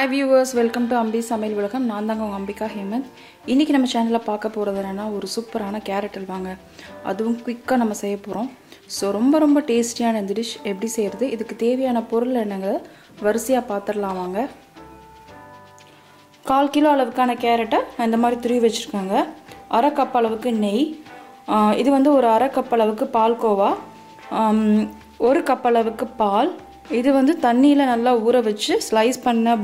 Hi viewers welcome to Ambi சமையல் உலகம் நான் தாங்க உங்கள் அம்பிகா ஹேமந்த். இன்றைக்கி நம்ம சேனலில் பார்க்க போகிறது என்னென்னா ஒரு சூப்பரான கேரட் அல்வாங்க அதுவும் குயிக்காக நம்ம செய்ய போகிறோம் ஸோ ரொம்ப ரொம்ப டேஸ்டியான இந்த டிஷ் எப்படி செய்கிறது இதுக்கு தேவையான பொருள் என்னங்க வரிசையாக பார்த்துடலாம் வாங்க. கால் கிலோ அளவுக்கான கேரட்டை இந்த மாதிரி துருவி வச்சுருக்காங்க. அரை கப் அளவுக்கு நெய். இது வந்து ஒரு அரை கப் அளவுக்கு பால்கோவா. ஒரு கப் அளவுக்கு பால். இது வந்து தண்ணியில் நல்லா ஊற வச்சு ஸ்லைஸ் பண்ண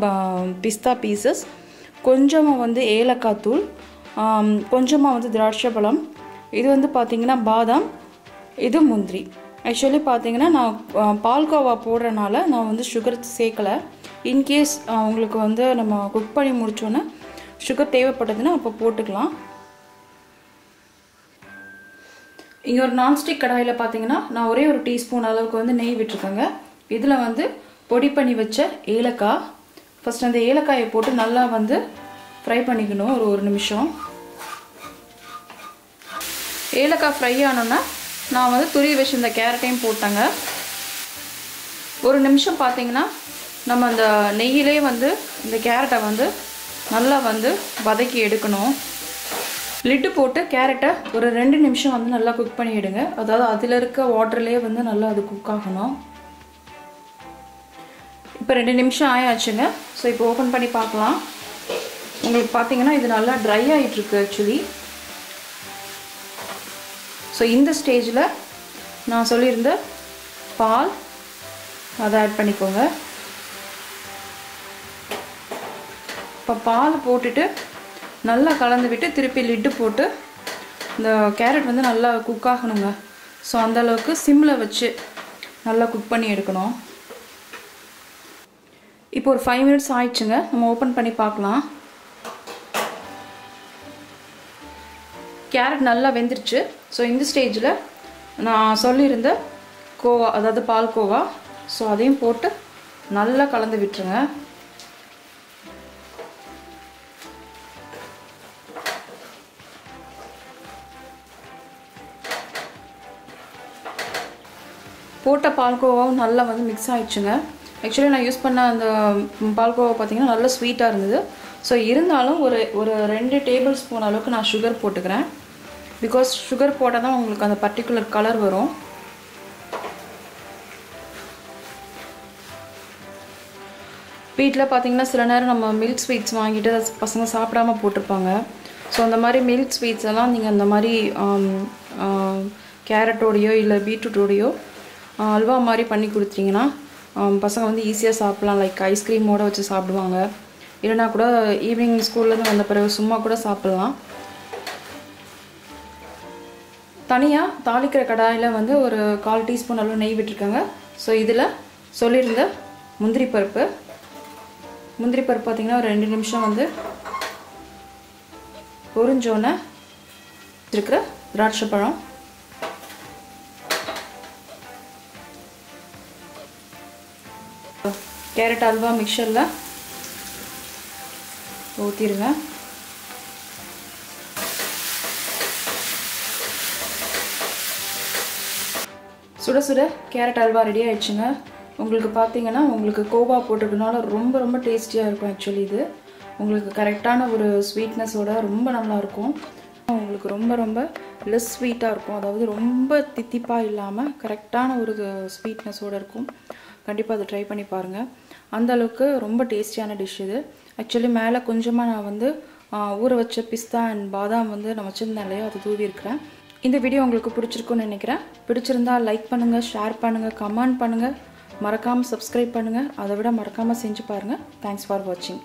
பிஸ்தா பீசஸ் கொஞ்சமாக வந்து ஏலக்காய் தூள் கொஞ்சமாக வந்து திராட்சை பழம். இது வந்து பார்த்திங்கன்னா பாதாம் இது முந்திரி. ஆக்சுவலி பார்த்தீங்கன்னா நான் பால்கோவா போடுறனால நான் வந்து சுகர் சேர்க்கலை. இன்கேஸ் உங்களுக்கு வந்து நம்ம குக் பண்ணி முடித்தோன்னே சுகர் தேவைப்பட்டதுன்னா அப்போ போட்டுக்கலாம். இங்கே ஒரு நான்ஸ்டிக் கடாயில் பார்த்தீங்கன்னா நான் ஒரே ஒரு டீஸ்பூன் அளவுக்கு வந்து நெய் விட்டுருக்கேங்க. இதில் வந்து பொடி பண்ணி வச்ச ஏலக்காய். ஃபஸ்ட் அந்த ஏலக்காயை போட்டு நல்லா வந்து ஃப்ரை பண்ணிக்கணும் ஒரு ஒரு நிமிஷம். ஏலக்காய் ஃப்ரை ஆனோன்னா நான் வந்து துருவி வச்சுருந்த கேரட்டையும் போட்டேங்க. ஒரு நிமிஷம் பார்த்தீங்கன்னா நம்ம அந்த நெய்யிலே வந்து இந்த கேரட்டை வந்து நல்லா வந்து வதக்கி எடுக்கணும். லிட்டு போட்டு கேரட்டை ஒரு ரெண்டு நிமிஷம் வந்து நல்லா குக் பண்ணிவிடுங்க அதாவது அதில் இருக்க வாட்டர்லேயே வந்து நல்லா அது குக் ஆகணும். இப்போ ரெண்டு நிமிஷம் ஆயாச்சுங்க. ஸோ இப்போ ஓப்பன் பண்ணி பார்க்கலாம். உங்களுக்கு பார்த்தீங்கன்னா இது நல்லா ட்ரை ஆகிட்டுருக்கு ஆக்சுவலி ஸோ இந்த ஸ்டேஜில் நான் சொல்லியிருந்த பால் அதை ஆட் பண்ணிக்கோங்க. இப்போ பால் போட்டுட்டு நல்லா கலந்து விட்டு திருப்பி லிட்டு போட்டு இந்த கேரட் வந்து நல்லா குக் ஆகணுங்க. ஸோ அந்தளவுக்கு சிம்மில் வச்சு நல்லா குக் பண்ணி எடுக்கணும். இப்போ ஒரு ஃபைவ் மினிட்ஸ் ஆயிடுச்சுங்க. நம்ம ஓப்பன் பண்ணி பார்க்கலாம். கேரட் நல்லா வெந்துருச்சு. ஸோ இந்த ஸ்டேஜில் நான் சொல்லியிருந்த கோவா அதாவது பால் கோவா. ஸோ அதையும் போட்டு நல்லா கலந்து விட்டுருங்க. போட்ட பால்கோவாவும் நல்லா வந்து மிக்ஸ் ஆயிடுச்சுங்க. ஆக்சுவலி நான் யூஸ் பண்ண அந்த பால்கோவா பார்த்தீங்கன்னா நல்லா ஸ்வீட்டாக இருந்தது. ஸோ இருந்தாலும் ஒரு ஒரு ரெண்டு டேபிள் ஸ்பூன் அளவுக்கு நான் சுகர் போட்டுக்கிறேன். பிகாஸ் சுகர் போட்டால் தான் உங்களுக்கு அந்த பர்டிகுலர் கலர் வரும். வீட்டில் பார்த்தீங்கன்னா சில நேரம் நம்ம மில்க் ஸ்வீட்ஸ் வாங்கிட்டு அதை பசங்க சாப்பிடாம போட்டிருப்பாங்க. ஸோ அந்த மாதிரி மில்க் ஸ்வீட்ஸ் எல்லாம் நீங்கள் அந்த மாதிரி கேரட்டோடையோ இல்லை பீட்ரூட்டோடையோ அல்வா மாதிரி பண்ணி கொடுத்தீங்கன்னா பசங்க வந்து ஈஸியாக சாப்பிட்லாம். லைக் ஐஸ்கிரீமோட வச்சு சாப்பிடுவாங்க. இல்லைனா கூட ஈவினிங் ஸ்கூல்லேருந்து வந்த பிறகு சும்மா கூட சாப்பிட்லாம். தனியாக தாளிக்கிற கடாயில் வந்து ஒரு கால் டீஸ்பூன் அளவு நெய் விட்டுருக்காங்க. ஸோ இதில் சொல்லியிருந்த முந்திரி பருப்பு. முந்திரி பருப்பு பார்த்திங்கன்னா ஒரு ரெண்டு நிமிஷம் வந்து பொறிஞ்சோன்னே இருக்கிற திராட்சை பழம். கேரட் அல்வா மிக்சரில் ஊற்றிடுங்க சுட சுட கேரட் அல்வா ரெடி ஆயிடுச்சுங்க. உங்களுக்கு பார்த்தீங்கன்னா உங்களுக்கு கோவா போட்டிருக்கனால ரொம்ப ரொம்ப டேஸ்டியாக இருக்கும் ஆக்சுவலி இது. உங்களுக்கு கரெக்டான ஒரு ஸ்வீட்னஸோட ரொம்ப நல்லா இருக்கும். உங்களுக்கு ரொம்ப ரொம்ப லெஸ் ஸ்வீட்டாக இருக்கும். அதாவது ரொம்ப தித்திப்பாக இல்லாமல் கரெக்டான ஒரு ஸ்வீட்னஸோடு இருக்கும். கண்டிப்பாக அதை ட்ரை பண்ணி பாருங்கள் அந்தளவுக்கு ரொம்ப டேஸ்டியான டிஷ் இது. ஆக்சுவலி மேலே கொஞ்சமாக நான் வந்து ஊற வச்ச பிஸ்தா அண்ட் பாதாம் வந்து நான் வச்சுருந்தேன் இல்லையோ? அதை தூவி இருக்கிறேன். இந்த வீடியோ உங்களுக்கு பிடிச்சிருக்குன்னு நினைக்கிறேன். பிடிச்சிருந்தா லைக் பண்ணுங்கள் ஷேர் பண்ணுங்கள் கமெண்ட் பண்ணுங்கள் மறக்காமல் சப்ஸ்கிரைப் பண்ணுங்கள் அதை விட மறக்காமல் செஞ்சு பாருங்கள் தேங்க்ஸ் ஃபார் வாட்சிங்